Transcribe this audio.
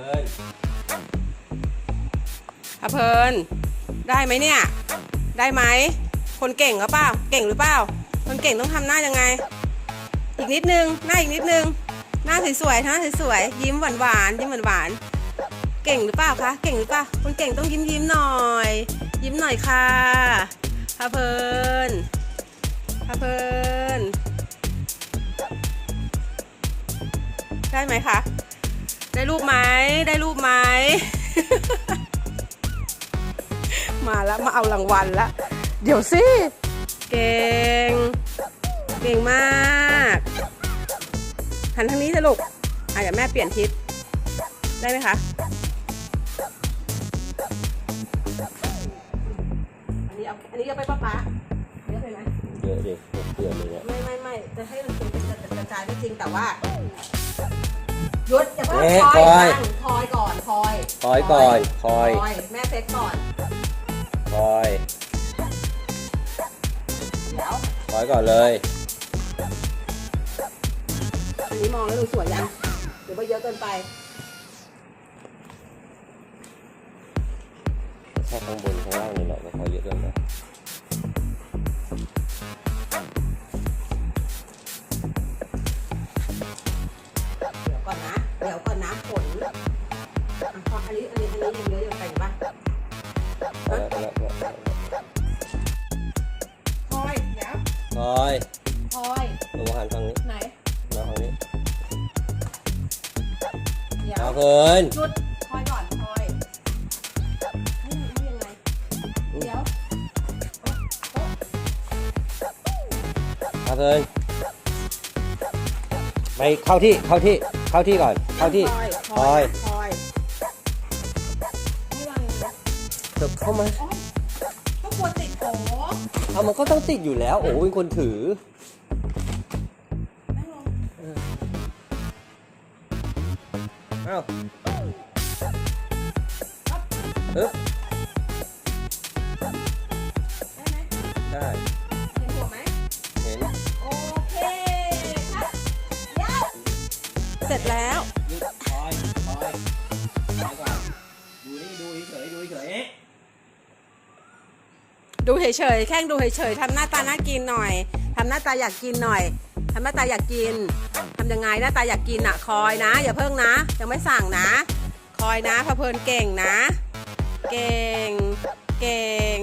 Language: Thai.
พิ่นพะเพลินได้ไหมเนี่ย ได้ไหม คนเก่งหรือเปล่า เก่งหรือเปล่า คนเก่งต้องทำหน้ายังไง อีกนิดนึง หน้าอีกนิดนึง หน้าสวยๆหน้าสวยๆยิ้มหวานๆยิ้มหวานๆเก่งหรือเปล่าคะ เก่งหรือเปล่า คนเก่งต้องยิ้มยิ้มหน่อย ยิ้มหน่อยค่ะพะเพลินพะเพลินได้ไหมคะ ได้รูปไหมได้รูปไหม มาแล้วมาเอารางวัลแล้วเดี๋ยวสิ เก่ง เก่งมากหันทางนี้สิลูกอะเดี๋ยวแม่เปลี่ยนทิศ ได้ไหมคะอันนี้เอาอันนี้เอาไปป้าป๊าเยอะไปไหมเยอะดิหกเดือนเลยเนี่ยไม่ไม่ไม่จะให้มันเป็นกระจายก็จริงแต่ว่าห ยุดอย่าเพิ่งเอ๊ะคอยคอยนั่งคอยก่อนคอยคอยก่อนคอยคอยแม่เซ็ตก่อนคอยเดี๋ยวคอยก่อนเลยอันนี้มองแล้วดูสวยยังหรือว่าเยอะเกินไปแค่ข้างบนข้างล่างนี่แหละก็คอย อันนี้อันนี้ยังเยอะยังไปอยู่ปะเอาละเอาละเอาละเอาละคอยเดี๋ยวคอยคอยลงมาหันฝั่งนี้ไหนมาฝั่งนี้เดี๋ยวเอาเพิ่นหยุดคอยก่อนคอยให้ให้ยังไงเดี๋ยวเอาเพิ่นไปเข้าที่เข้าที่เข้าที่ก่อนเข้าที่คอยคอยคอยใเถอะเข้ามาอ๋อก็กลัวติดโผเอามันก็ต้องติดอยู่แล้ว โอ้เป็นคนถือนั่งลงเอ้าปึ๊บได้ไหมได้เห็นหัวไหมเห็นโอเคครับยาวเสร็จแล้ว ดูเฉยๆแค่ดูเฉยๆทำหน้าตาน่ากินหน่อยทำหน้าตาอยากกินหน่อยทำหน้าตาอยากกินทำยังไงหน้าตาอยากกินอะ คอยนะ อย่าเพิ่งนะ ยังไม่สั่งนะ คอยนะพะเพลินเก่งนะ เก่ง เก่ง